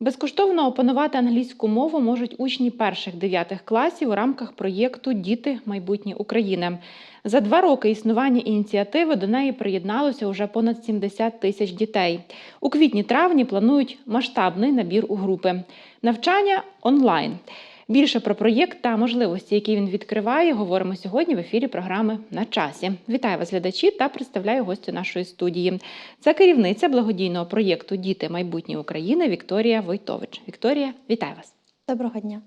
Безкоштовно опанувати англійську мову можуть учні перших дев'ятих класів у рамках проєкту Діти майбутнє України. За два роки існування ініціативи до неї приєдналося уже понад 70 тисяч дітей. У квітні-травні планують масштабний набір у групи. Навчання онлайн. Більше про проєкт та можливості, які він відкриває, говоримо сьогодні в ефірі програми на часі. Вітаю вас, глядачі, та представляю гостю нашої студії. Це керівниця благодійного проєкту Діти майбутнє України Вікторія Войтович. Вікторія, вітаю вас. Доброго дня.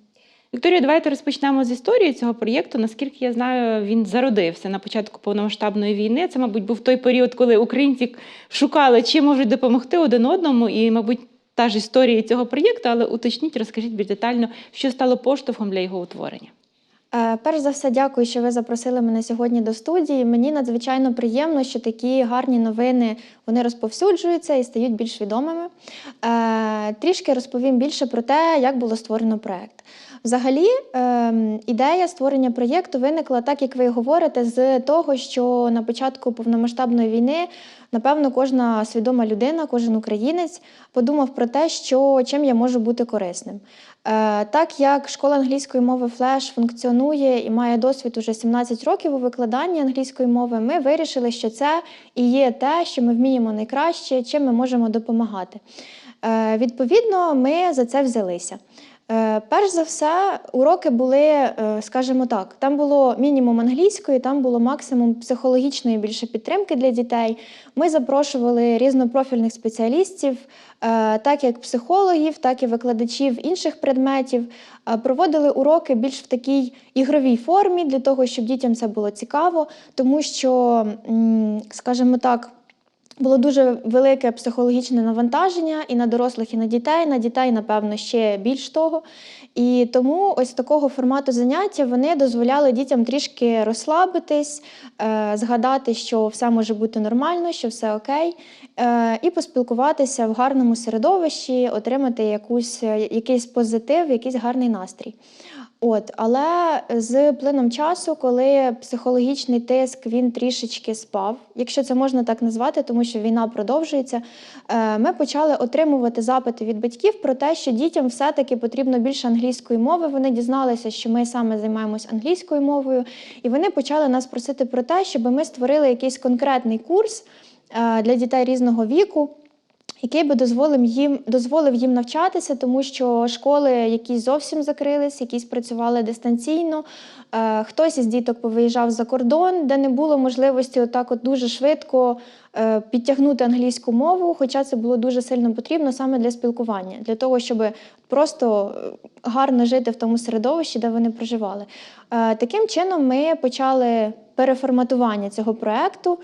Вікторія, давайте розпочнемо з історії цього проєкту. Наскільки я знаю, він зародився на початку повномасштабної війни. Це, мабуть, був той період, коли українці шукали, чим можуть допомогти один одному, і, мабуть, та ж історія цього проєкту, але уточніть, розкажіть більш детально, що стало поштовхом для його утворення. Е, Перш за все, дякую, що ви запросили мене сьогодні до студії. Мені надзвичайно приємно, що такі гарні новини вони розповсюджуються і стають більш відомими. Е, Трішки розповім більше про те, як було створено проект. Взагалі, ем, ідея створення проєкту виникла, так як ви говорите, з того, що на початку повномасштабної війни, напевно, кожна свідома людина, кожен українець подумав про те, що чим я можу бути корисним. Е, Так як школа англійської мови Флеш функціонує і має досвід уже 17 років у викладанні англійської мови, ми вирішили, що це і є те, що ми вміємо найкраще, чим ми можемо допомагати. Е, Відповідно, ми за це взялися. Е, Перш за все, уроки були, е, скажімо так, там було мінімум англійської, там було максимум психологічної більше підтримки для дітей. Ми запрошували різнопрофільних спеціалістів, е, так як психологів, так і викладачів інших предметів. Проводили уроки більш в такій ігровій формі для того, щоб дітям це було цікаво, тому що, скажімо так, було дуже велике психологічне навантаження і на дорослих, і на дітей. На дітей, напевно, ще більш того. І тому ось такого формату заняття вони дозволяли дітям трішки розслабитись, е, згадати, що все може бути нормально, що все окей, е, і поспілкуватися в гарному середовищі, отримати якусь, е, якийсь позитив, якийсь гарний настрій. От, але з плином часу, коли психологічний тиск він трішечки спав, якщо це можна так назвати, тому що війна продовжується, е, ми почали отримувати запити від батьків про те, що дітям все-таки потрібно більше англійської мови. Вони дізналися, що ми саме займаємось англійською мовою, і вони почали нас просити про те, щоб ми створили якийсь конкретний курс е, для дітей різного віку який би дозволив їм, дозволив їм навчатися, тому що школи якісь зовсім закрились, якісь працювали дистанційно. Е, хтось із діток повиїжджав за кордон, де не було можливості отак от дуже швидко е, підтягнути англійську мову, хоча це було дуже сильно потрібно саме для спілкування, для того, щоб просто е, гарно жити в тому середовищі, де вони проживали. Е, таким чином ми почали переформатування цього проекту.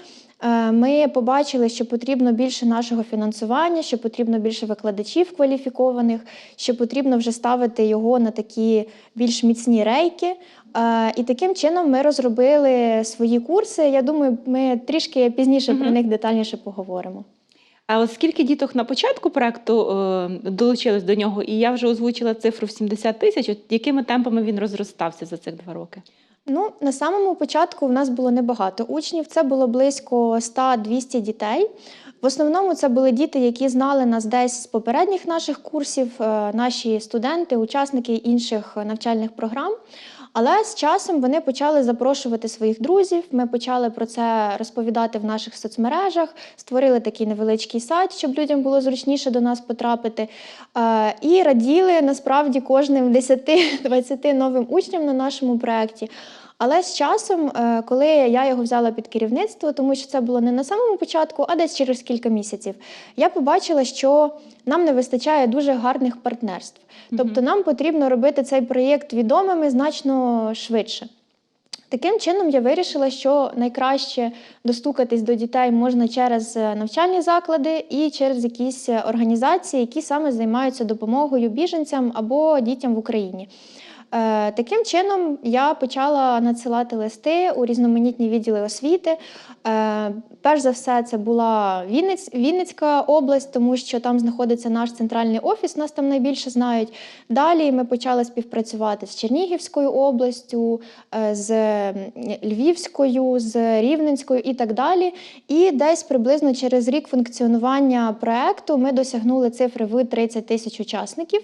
Е, Ми побачили, що потрібно більше нашого фінансування, що потрібно більше викладачів кваліфікованих, що потрібно вже ставити його на такі більш міцні рейки. Е, І таким чином ми розробили свої курси. Я думаю, ми трішки пізніше про них детальніше поговоримо. А от скільки діток на початку проекту е, долучилось до нього, і я вже озвучила цифру в 70 тисяч. Якими темпами він розростався за цих два роки? Ну, на самому початку в нас було небагато учнів. Це було близько 100-200 дітей. В основному це були діти, які знали нас десь з попередніх наших курсів, е, наші студенти, учасники інших навчальних програм. Але з часом вони почали запрошувати своїх друзів. Ми почали про це розповідати в наших соцмережах, створили такий невеличкий сайт, щоб людям було зручніше до нас потрапити. Е, І раділи насправді кожним 10-20 новим учням на нашому проєкті. Але з часом, е, коли я його взяла під керівництво, тому що це було не на самому початку, а десь через кілька місяців, я побачила, що нам не вистачає дуже гарних партнерств. Тобто нам потрібно робити цей проєкт відомими значно швидше. Таким чином, я вирішила, що найкраще достукатись до дітей можна через е, навчальні заклади і через якісь е, організації, які саме займаються допомогою біженцям або дітям в Україні. Е, Таким чином я почала надсилати листи у різноманітні відділи освіти. Е, Перш за все, це була Вінниць, Вінницька область, тому що там знаходиться наш центральний офіс, нас там найбільше знають. Далі ми почали співпрацювати з Чернігівською областю, е, з Львівською, з Рівненською і так далі. І десь приблизно через рік функціонування проекту ми досягнули цифри в 30 тисяч учасників.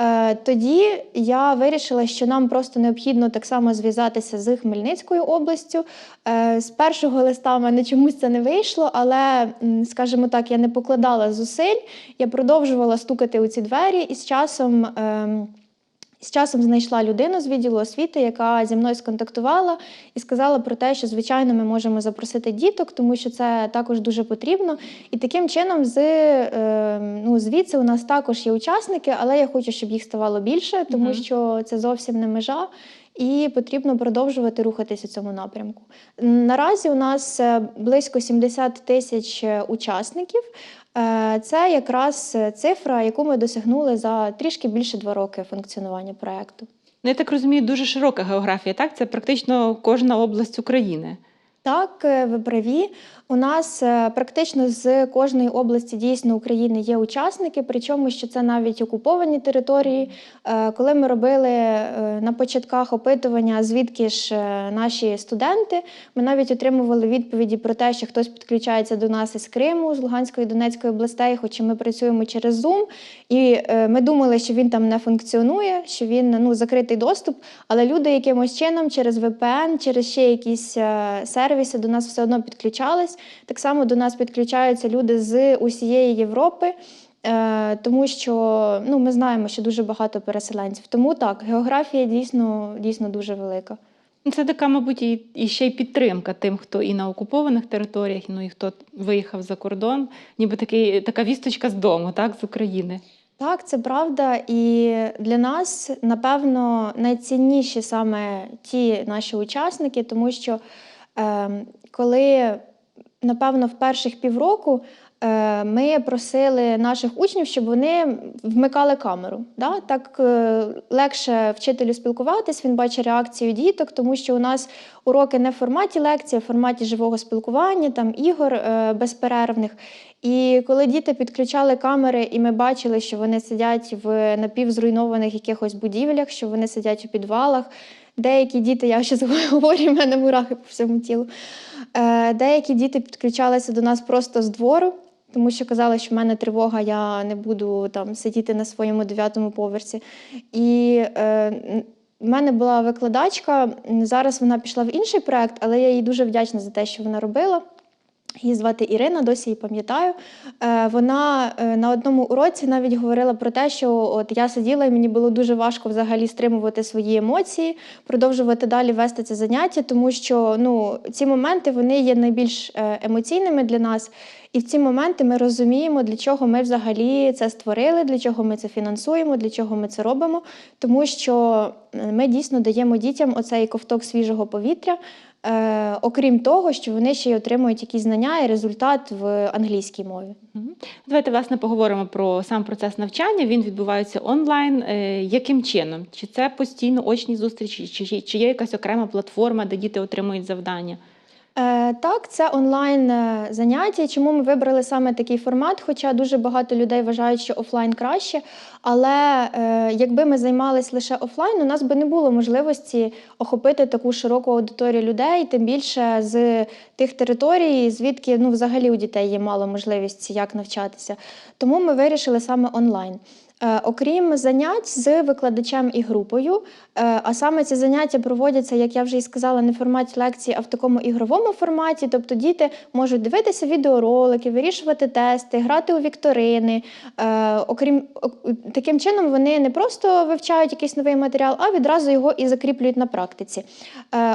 Е, Тоді я вирішила, що нам просто необхідно так само зв'язатися з Хмельницькою областю. Е, З першого листа в мене чомусь це не вийшло, але, скажімо так, я не покладала зусиль. Я продовжувала стукати у ці двері і з часом. З часом знайшла людину з відділу освіти, яка зі мною сконтактувала і сказала про те, що звичайно ми можемо запросити діток, тому що це також дуже потрібно. І таким чином, з е, ну звідси у нас також є учасники, але я хочу, щоб їх ставало більше, тому Мгм. що це зовсім не межа. І потрібно продовжувати рухатися у цьому напрямку. Наразі у нас е, близько 70 тисяч е, учасників. Е, Це якраз е, цифра, яку ми досягнули за трішки більше два роки функціонування проекту. Ну, я так розумію, дуже широка географія, так? Це практично кожна область України. Так, е, ви праві. У нас е, практично з кожної області дійсно України є учасники, причому що це навіть окуповані території. Е, Коли ми робили е, на початках опитування, звідки ж наші студенти, ми навіть отримували відповіді про те, що хтось підключається до нас із Криму, з Луганської Донецької областей, хоча ми працюємо через Zoom. І ми думали, що він там не функціонує, що він ну, закритий доступ. Але люди якимось чином через VPN, через ще якісь сервіси до нас все одно підключались. Так само до нас підключаються люди з усієї Європи. е, Тому що ну, ми знаємо, що дуже багато переселенців. Тому так, географія дійсно, дійсно дуже велика. Ну, Це така, мабуть, і, і ще й підтримка тим, хто і на окупованих територіях, ну і хто виїхав за кордон, ніби такий, така вісточка з дому, так, з України. Так, це правда. І для нас, напевно, найцінніші саме ті наші учасники, тому що е, коли, напевно, в перших півроку е, ми просили наших учнів, щоб вони вмикали камеру. Да? Так е, легше вчителю спілкуватись, він бачить реакцію діток, тому що у нас уроки не в форматі лекції, а в форматі живого спілкування, там ігор е, безперервних. І коли діти підключали камери, і ми бачили, що вони сидять в напівзруйнованих якихось будівлях, що вони сидять у підвалах. Деякі діти, я ще говорю, в мене мурахи по всьому тілу. Е, Деякі діти підключалися до нас просто з двору, тому що казали, що в мене тривога, я не буду там сидіти на своєму дев'ятому поверсі. І е, в мене була викладачка. Зараз вона пішла в інший проект, але я їй дуже вдячна за те, що вона робила. Її звати Ірина, досі її пам'ятаю. Е, Вона е, на одному уроці навіть говорила про те, що от я сиділа і мені було дуже важко взагалі стримувати свої емоції, продовжувати далі вести це заняття, тому що ну, ці моменти вони є найбільш е, емоційними для нас. І в ці моменти ми розуміємо, для чого ми взагалі це створили, для чого ми це фінансуємо, для чого ми це робимо. Тому що ми дійсно даємо дітям оцей ковток свіжого повітря. Е, окрім того, що вони ще й отримують якісь знання і результат в англійській мові. Давайте власне поговоримо про сам процес навчання. Він відбувається онлайн. Е, Яким чином? Чи це постійно очні зустрічі, чи, чи є якась окрема платформа, де діти отримують завдання? Е, так, це онлайн е, заняття. Чому ми вибрали саме такий формат? Хоча дуже багато людей вважають, що офлайн краще. Але е, якби ми займалися лише офлайн, у нас би не було можливості охопити таку широку аудиторію людей, тим більше з тих територій, звідки ну, взагалі у дітей є мало можливості як навчатися. Тому ми вирішили саме онлайн. Е, Окрім занять з викладачем і групою, е, а саме ці заняття проводяться, як я вже і сказала, не в форматі лекції, а в такому ігровому форматі. Тобто діти можуть дивитися відеоролики, вирішувати тести, грати у вікторини. Е, Окрім таким чином, вони не просто вивчають якийсь новий матеріал, а відразу його і закріплюють на практиці.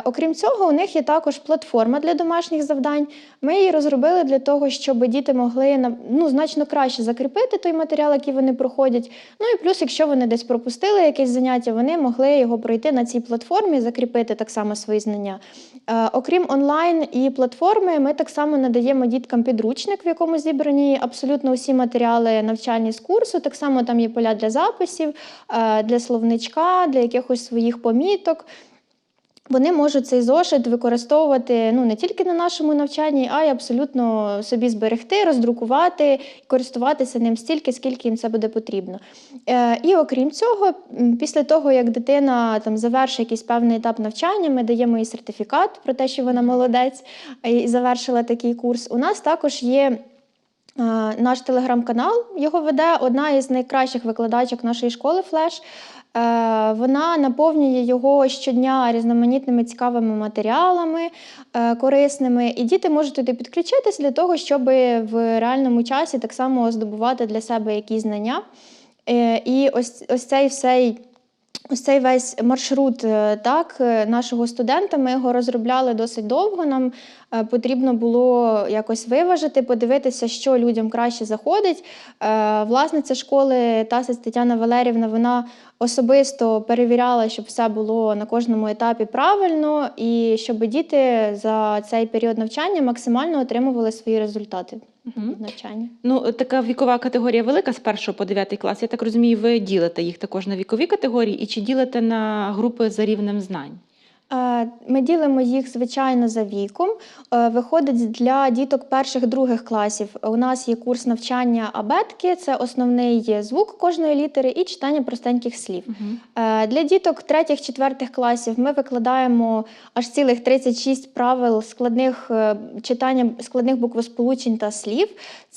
Окрім цього, у них є також платформа для домашніх завдань. Ми її розробили для того, щоб діти могли ну, значно краще закріпити той матеріал, який вони проходять, Ну і плюс, якщо вони десь пропустили якесь заняття, вони могли його пройти на цій платформі, закріпити так само свої знання. Е, окрім онлайн і платформи, ми так само надаємо діткам підручник, в якому зібрані абсолютно усі матеріали навчальні з курсу. Так само там є поля для записів, е, для словничка, для якихось своїх поміток. Вони можуть цей зошит використовувати ну не тільки на нашому навчанні, а й абсолютно собі зберегти, роздрукувати і користуватися ним стільки, скільки їм це буде потрібно. Е, і окрім цього, після того, як дитина там завершить якийсь певний етап навчання, ми даємо їй сертифікат про те, що вона молодець і завершила такий курс. У нас також є. Е, Наш телеграм-канал його веде одна із найкращих викладачок нашої школи Флеш. Е, Вона наповнює його щодня різноманітними цікавими матеріалами е, корисними, і діти можуть туди підключитись для того, щоб в реальному часі так само здобувати для себе якісь знання. Е, І ось, ось цей всей. Ось цей весь маршрут е, так, е, нашого студента, ми його розробляли досить довго. Нам е, потрібно було якось виважити, подивитися, що людям краще заходить. Власниця школи Тасець Тетяна Валерівна, вона особисто перевіряла, щоб все було на кожному етапі правильно, і щоб діти за цей період навчання максимально отримували свої результати Від навчання. Ну, така вікова категорія велика з 1 по 9 клас. Я так розумію, ви ділите їх також на вікові категорії і чи ділите на групи за рівнем знань? Е, Ми ділимо їх звичайно за віком. Е, Виходить для діток перших других класів. У нас є курс навчання абетки, це основний звук кожної літери і читання простеньких слів. Е, Для діток третіх, четвертих класів ми викладаємо аж цілих 36 правил складних читання складних буквосполучень та слів.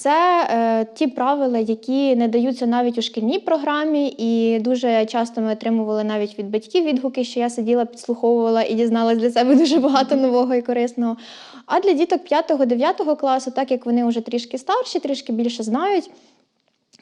Це е, ті правила, які не даються навіть у шкільній програмі, і дуже часто ми отримували навіть від батьків відгуки, що я сиділа, підслуховувала і дізналась для себе дуже багато нового і корисного. А для діток 5-9 класу, так як вони вже трішки старші, трішки більше знають.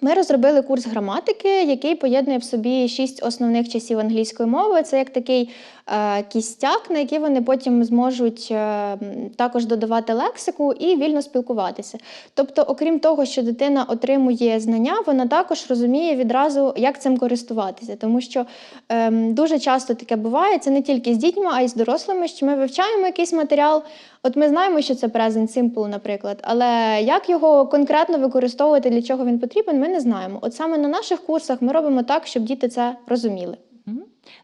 Ми розробили курс граматики, який поєднує в собі шість основних часів англійської мови. Це як такий е, кістяк, на який вони потім зможуть е, також додавати лексику і вільно спілкуватися. Тобто, окрім того, що дитина отримує знання, вона також розуміє відразу, як цим користуватися. Тому що ем, дуже часто таке буває, це не тільки з дітьми, а й з дорослими, що ми вивчаємо якийсь матеріал. От ми знаємо, що це present simple, наприклад, але як його конкретно використовувати, для чого він потрібен, ми не знаємо. От саме на наших курсах ми робимо так, щоб діти це розуміли.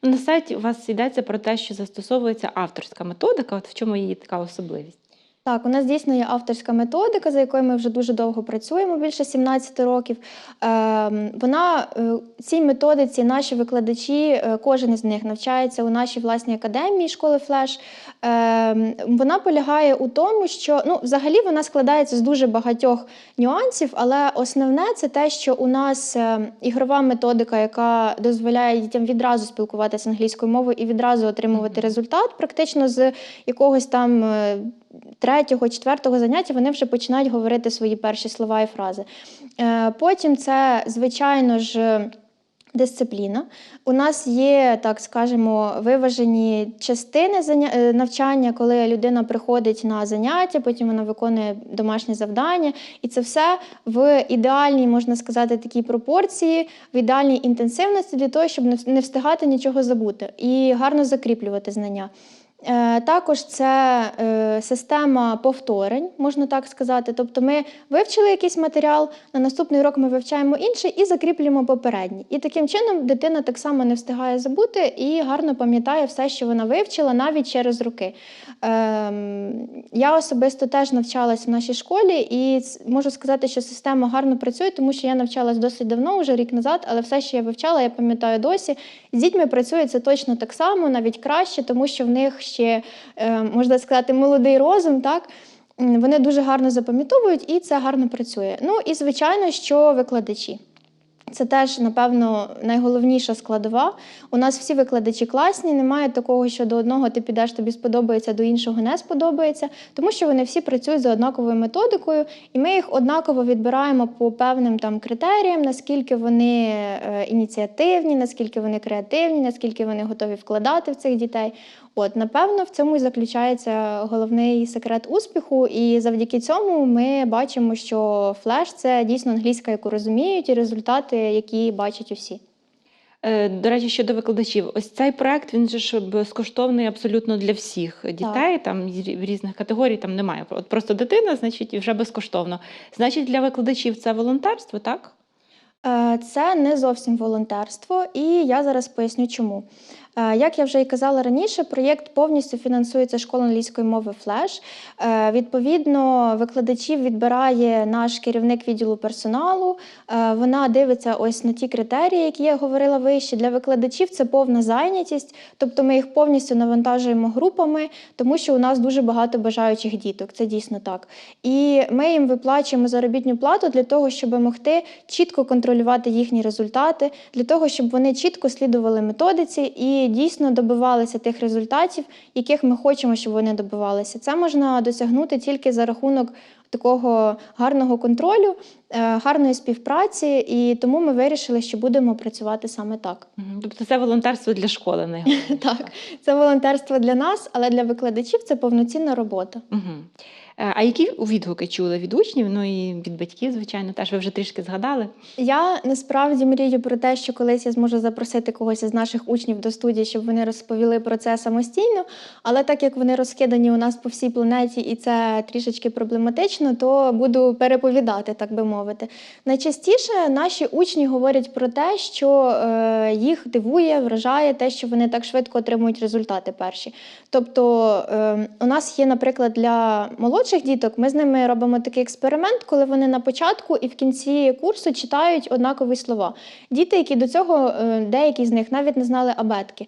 Ну, На сайті у вас йдеться про те, що застосовується авторська методика. От в чому її така особливість? Так, у нас дійсно є авторська методика, за якою ми вже дуже довго працюємо, більше 17 років. Ем, вона е, цій методиці наші викладачі, е, кожен із них навчається у нашій власній академії школи Флеш. Ем, вона полягає у тому, що ну, взагалі вона складається з дуже багатьох нюансів, але основне це те, що у нас е, ігрова методика, яка дозволяє дітям відразу спілкуватися англійською мовою і відразу отримувати результат, практично з якогось там. Третього, четвертого заняття вони вже починають говорити свої перші слова і фрази. Е, Потім це, звичайно ж, дисципліна. У нас є, так скажемо, виважені частини е, навчання, коли людина приходить на заняття, потім вона виконує домашнє завдання, і це все в ідеальній, можна сказати, такій пропорції, в ідеальній інтенсивності для того, щоб не встигати нічого забути і гарно закріплювати знання. Е, Також це е, система повторень, можна так сказати. Тобто ми вивчили якийсь матеріал, на наступний урок ми вивчаємо інший і закріплюємо попередній. І таким чином дитина так само не встигає забути і гарно пам'ятає все, що вона вивчила, навіть через роки. Ем, я особисто теж навчалась в нашій школі, і можу сказати, що система гарно працює, тому що я навчалась досить давно, вже рік назад, але все, що я вивчала, я пам'ятаю досі. З дітьми працює це точно так само, навіть краще, тому що в них ще, е, можна сказати, молодий розум, так? Вони дуже гарно запам'ятовують і це гарно працює. Ну і звичайно, що викладачі. Це теж, напевно, найголовніша складова. У нас всі викладачі класні, немає такого, що до одного ти підеш, тобі сподобається, до іншого не сподобається, тому що вони всі працюють за однаковою методикою, і ми їх однаково відбираємо по певним там критеріям, наскільки вони е, ініціативні, наскільки вони креативні, наскільки вони готові вкладати в цих дітей. От, напевно, в цьому і заключається головний секрет успіху, і завдяки цьому ми бачимо, що флеш це дійсно англійська, яку розуміють, і результати, які бачать усі. Е, До речі, щодо викладачів, ось цей проект він же ж безкоштовний абсолютно для всіх дітей. Там з рі- різних категорій там немає. От просто дитина, значить, і вже безкоштовно. Значить, для викладачів це волонтерство, так? Е, Це не зовсім волонтерство, і я зараз поясню чому. Як я вже і казала раніше, проєкт повністю фінансується школа англійської мови Флеш. Е, Відповідно, викладачів відбирає наш керівник відділу персоналу. Е, Вона дивиться ось на ті критерії, які я говорила вище. Для викладачів це повна зайнятість, тобто ми їх повністю навантажуємо групами, тому що у нас дуже багато бажаючих діток. Це дійсно так. І ми їм виплачуємо заробітну плату для того, щоб могти чітко контролювати їхні результати, для того, щоб вони чітко слідували методиці і дійсно добивалися тих результатів, яких ми хочемо, щоб вони добивалися. Це можна досягнути тільки за рахунок такого гарного контролю, е, гарної співпраці, і тому ми вирішили, що будемо працювати саме так. Тобто це волонтерство для школи, найголовніше. Так, це волонтерство для нас, але для викладачів це повноцінна робота. Мгм. Е, А які відгуки чули від учнів? Ну і від батьків, звичайно, теж ви вже трішки згадали. Я насправді мрію про те, що колись я зможу запросити когось із наших учнів до студії, щоб вони розповіли про це самостійно. Але так як вони розкидані у нас по всій планеті, і це трішечки проблематично, то буду переповідати, так би мовити. Найчастіше наші учні говорять про те, що е, їх дивує, вражає те, що вони так швидко отримують результати перші. Тобто е, у нас є, наприклад, для молодших діток, ми з ними робимо такий експеримент, коли вони на початку і в кінці курсу читають однакові слова. Діти, які до цього, е, деякі з них навіть не знали абетки.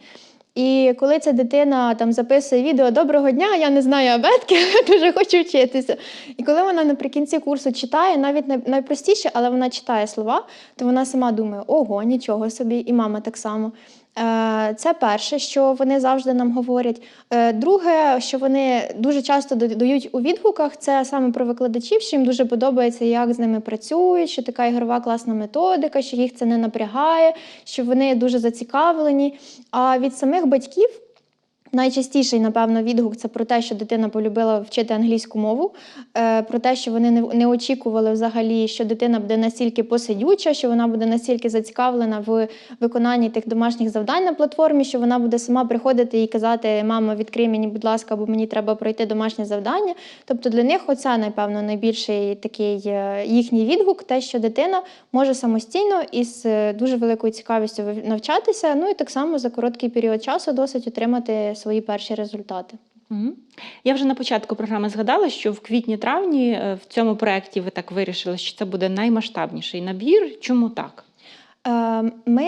І коли ця дитина там записує відео Доброго дня, я не знаю абетки, дуже хочу вчитися. І коли вона наприкінці курсу читає, навіть найпростіше, але вона читає слова, то вона сама думає: ого, нічого собі, і мама так само. Е, Це перше, що вони завжди нам говорять. Е, Друге, що вони дуже часто додають у відгуках, це саме про викладачів, що їм дуже подобається, як з ними працюють, що така ігрова класна методика, що їх це не напрягає, що вони дуже зацікавлені. А від самих батьків. Найчастіший, напевно, відгук це про те, що дитина полюбила вчити англійську мову, е, про те, що вони не, очікували взагалі, що дитина буде настільки посидюча, що вона буде настільки зацікавлена в виконанні тих домашніх завдань на платформі, що вона буде сама приходити і казати: Мама, відкрий мені, будь ласка, бо мені треба пройти домашнє завдання. Тобто для них оце, напевно, найбільший такий е, їхній відгук, те, що дитина може самостійно із е, дуже великою цікавістю навчатися, ну і так само за короткий період часу досить отримати свої перші результати. Я вже на початку програми згадала, що в квітні-травні е, в цьому проєкті ви так вирішили, що це буде наймасштабніший набір. Чому так? Е, Ми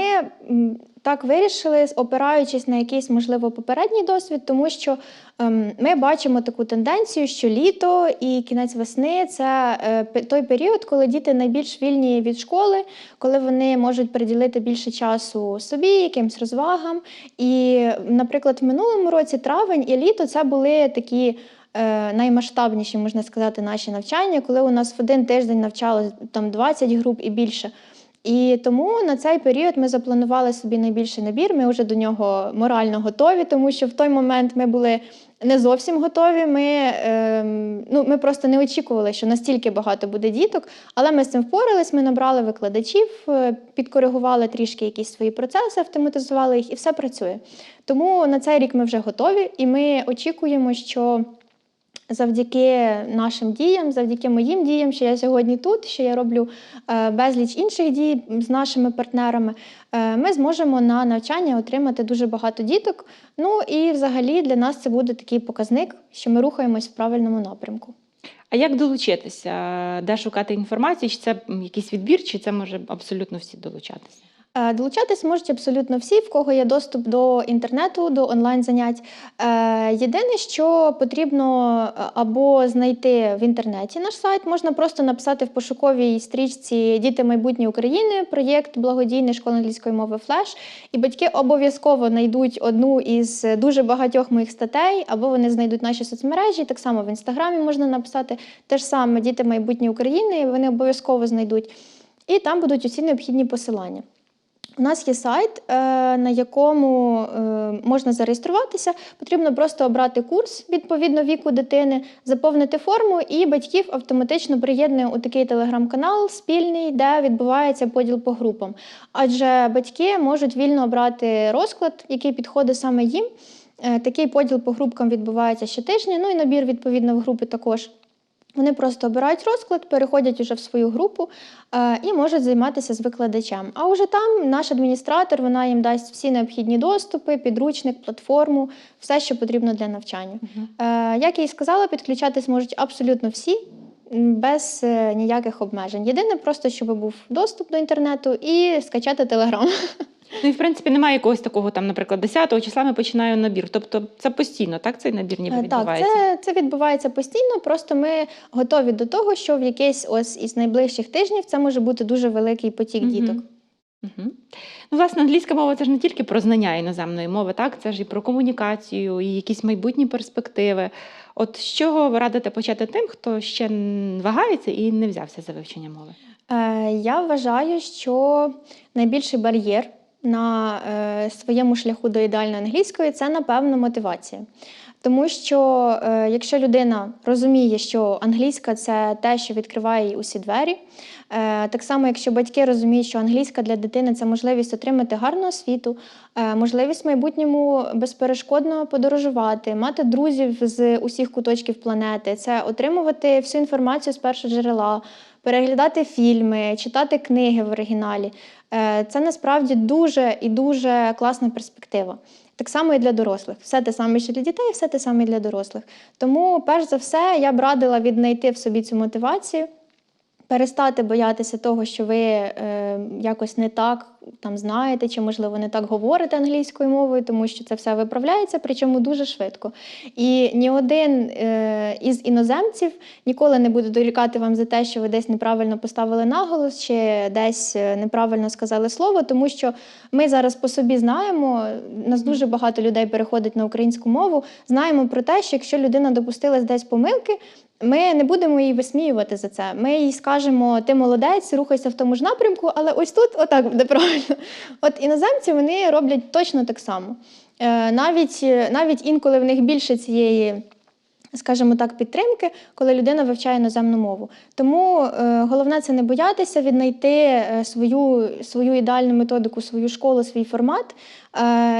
так вирішили, опираючись на якийсь, можливо, попередній досвід, тому що ем, ми бачимо таку тенденцію, що літо і кінець весни це е, той період, коли діти найбільш вільні від школи, коли вони можуть приділити більше часу собі, якимсь розвагам. І, наприклад, в минулому році травень і літо це були такі. е, Наймасштабніші, можна сказати, наші навчання, коли у нас в один тиждень навчалось там 20 груп і більше. І тому на цей період ми запланували собі найбільший набір. Ми вже до нього морально готові, тому що в той момент ми були не зовсім готові. Ми, ем, ну, ми просто не очікували, що настільки багато буде діток, але ми з цим впорались. Ми набрали викладачів, е, підкоригували трішки якісь свої процеси, автоматизували їх, і все працює. Тому на цей рік ми вже готові, і ми очікуємо, що. Завдяки нашим діям, завдяки моїм діям, що я сьогодні тут, що я роблю е, безліч інших дій з нашими партнерами, е, ми зможемо на навчання отримати дуже багато діток. Ну і взагалі для нас це буде такий показник, що ми рухаємось в правильному напрямку. А як долучитися? Де шукати інформацію? Чи це якийсь відбір, чи це може абсолютно всі долучатися? Е, Долучатись можуть абсолютно всі, в кого є доступ до інтернету, до онлайн-занять. Е, Єдине, що потрібно е, або знайти в інтернеті наш сайт, можна просто написати в пошуковій стрічці Діти майбутнє України, проєкт благодійний школи англійської мови Флеш. І батьки обов'язково знайдуть одну із дуже багатьох моїх статей, або вони знайдуть наші соцмережі. Так само в інстаграмі можна написати те ж саме Діти майбутнє України, вони обов'язково знайдуть. І там будуть усі необхідні посилання. У нас є сайт, е, на якому е, можна зареєструватися. Потрібно просто обрати курс відповідно віку дитини, заповнити форму, і батьків автоматично приєднує у такий телеграм-канал спільний, де відбувається поділ по групам. Адже батьки можуть вільно обрати розклад, який підходить саме їм. Е, Такий поділ по групкам відбувається щотижня, ну і набір відповідно в групи також. Вони просто обирають розклад, переходять уже в свою групу е, і можуть займатися з викладачем. А уже там наш адміністратор вона їм дасть всі необхідні доступи, підручник, платформу, все, що потрібно для навчання. Е, як я і сказала, підключатись можуть абсолютно всі. Без е, ніяких обмежень. Єдине, просто щоб був доступ до інтернету і скачати телеграм. Ну і в принципі немає якогось такого, там, наприклад, 10-го числа ми починаю набір. Тобто це постійно, так? Цей набір ніби Е, Так, це, це відбувається постійно. Просто ми готові до того, що в якийсь ось із найближчих тижнів це може бути дуже великий потік Мгм. діток. Угу. Ну, власне, англійська мова це ж не тільки про знання іноземної мови, так? Це ж і про комунікацію, і якісь майбутні перспективи. От з чого ви радите почати тим, хто ще вагається і не взявся за вивчення мови? Е, я вважаю, що найбільший бар'єр на е, своєму шляху до ідеальної англійської це, напевно, мотивація. Тому що е, якщо людина розуміє, що англійська це те, що відкриває їй усі двері, е, так само, якщо батьки розуміють, що англійська для дитини це можливість отримати гарну освіту, е, можливість в майбутньому безперешкодно подорожувати, мати друзів з усіх куточків планети, це отримувати всю інформацію з першого джерела, переглядати фільми, читати книги в оригіналі. Е, Це насправді дуже і дуже класна перспектива. Так само і для дорослих. Все те саме, що для дітей, все те саме і для дорослих. Тому, перш за все, я б радила віднайти в собі цю мотивацію, перестати боятися того, що ви е, якось не так там знаєте, чи, можливо, не так говорите англійською мовою, тому що це все виправляється, причому дуже швидко. І ні один е, із іноземців ніколи не буде дорікати вам за те, що ви десь неправильно поставили наголос, чи десь е, неправильно сказали слово, тому що ми зараз по собі знаємо, нас дуже багато людей переходить на українську мову. Знаємо про те, що якщо людина допустилась десь помилки, ми не будемо її висміювати за це. Ми їй скажемо, ти молодець, рухайся в тому ж напрямку, але ось тут отак буде правильно. От іноземці вони роблять точно так само. Е, Навіть, навіть інколи в них більше цієї. Скажімо так, підтримки, коли людина вивчає іноземну мову. Тому е, головне це не боятися, віднайти е, свою, свою ідеальну методику, свою школу, свій формат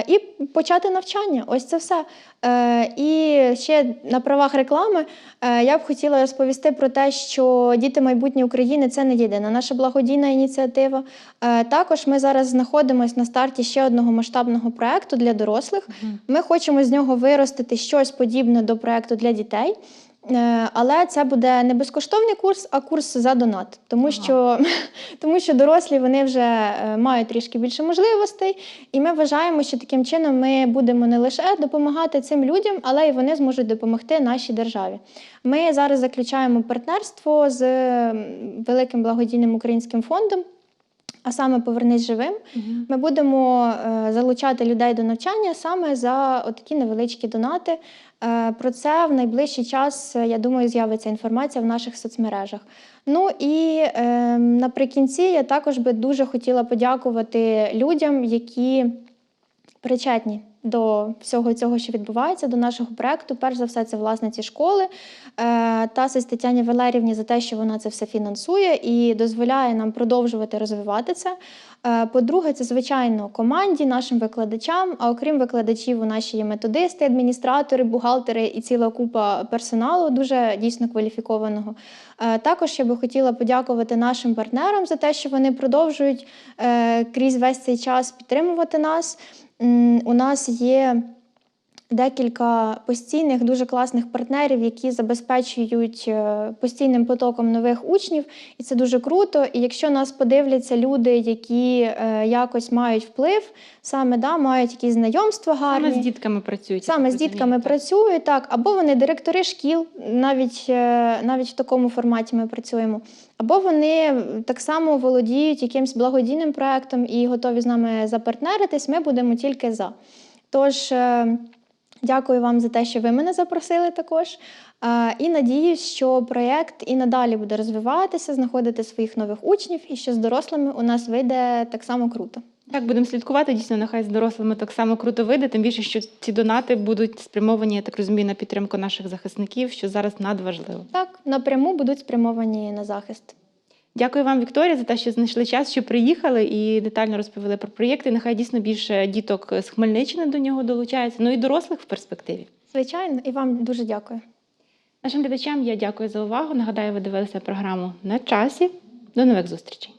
і почати навчання. Ось це все. Е, і ще на правах реклами е, я б хотіла розповісти про те, що діти майбутнє України це не єдина наша благодійна ініціатива. Е, також ми зараз знаходимося на старті ще одного масштабного проекту для дорослих. Ми хочемо з нього виростити щось подібне до проекту для дітей. Е, Але це буде не безкоштовний курс, а курс за донат, тому Ага. що, тому що дорослі вони вже е, мають трішки більше можливостей, і ми вважаємо, що таким чином ми будемо не лише допомагати цим людям, але й вони зможуть допомогти нашій державі. Ми зараз заключаємо партнерство з великим благодійним українським фондом. А саме повернись живим. Ми будемо е, залучати людей до навчання саме за такі невеличкі донати. Е, про це в найближчий час, е, я думаю, з'явиться інформація в наших соцмережах. Ну і е, наприкінці я також би дуже хотіла подякувати людям, які причетні до всього цього, що відбувається, до нашого проекту. Перш за все, це власниці школи е, та Тетяні Валерівні за те, що вона це все фінансує і дозволяє нам продовжувати розвивати це. Е, По-друге, це звичайно команді, нашим викладачам. А окрім викладачів, у наші є методисти, адміністратори, бухгалтери і ціла купа персоналу, дуже дійсно кваліфікованого. Е, Також я би хотіла подякувати нашим партнерам за те, що вони продовжують крізь весь цей час підтримувати нас. У нас є декілька постійних, дуже класних партнерів, які забезпечують е, постійним потоком нових учнів, і це дуже круто. І якщо нас подивляться люди, які е, якось мають вплив, саме да, мають якісь знайомства гарні. Саме з дітками працюють. Саме з дітками так. працюють, так, або вони директори шкіл, навіть, е, навіть в такому форматі ми працюємо, або вони так само володіють якимсь благодійним проектом і готові з нами запартнеритись. Ми будемо тільки за. Тож, е, дякую вам за те, що ви мене запросили також. Е, І надіюсь, що проєкт і надалі буде розвиватися, знаходити своїх нових учнів, і що з дорослими у нас вийде так само круто. Так, будемо слідкувати. Дійсно, нехай з дорослими так само круто вийде. Тим більше, що ці донати будуть спрямовані, я так розумію, на підтримку наших захисників, що зараз надважливо. Так, напряму будуть спрямовані на захист. Дякую вам, Вікторія, за те, що знайшли час, що приїхали і детально розповіли про проєкти. Нехай дійсно більше діток з Хмельниччини до нього долучається, ну і дорослих в перспективі. Звичайно, і вам дуже дякую. Нашим глядачам я дякую за увагу. Нагадаю, ви дивилися програму на часі. До нових зустрічей.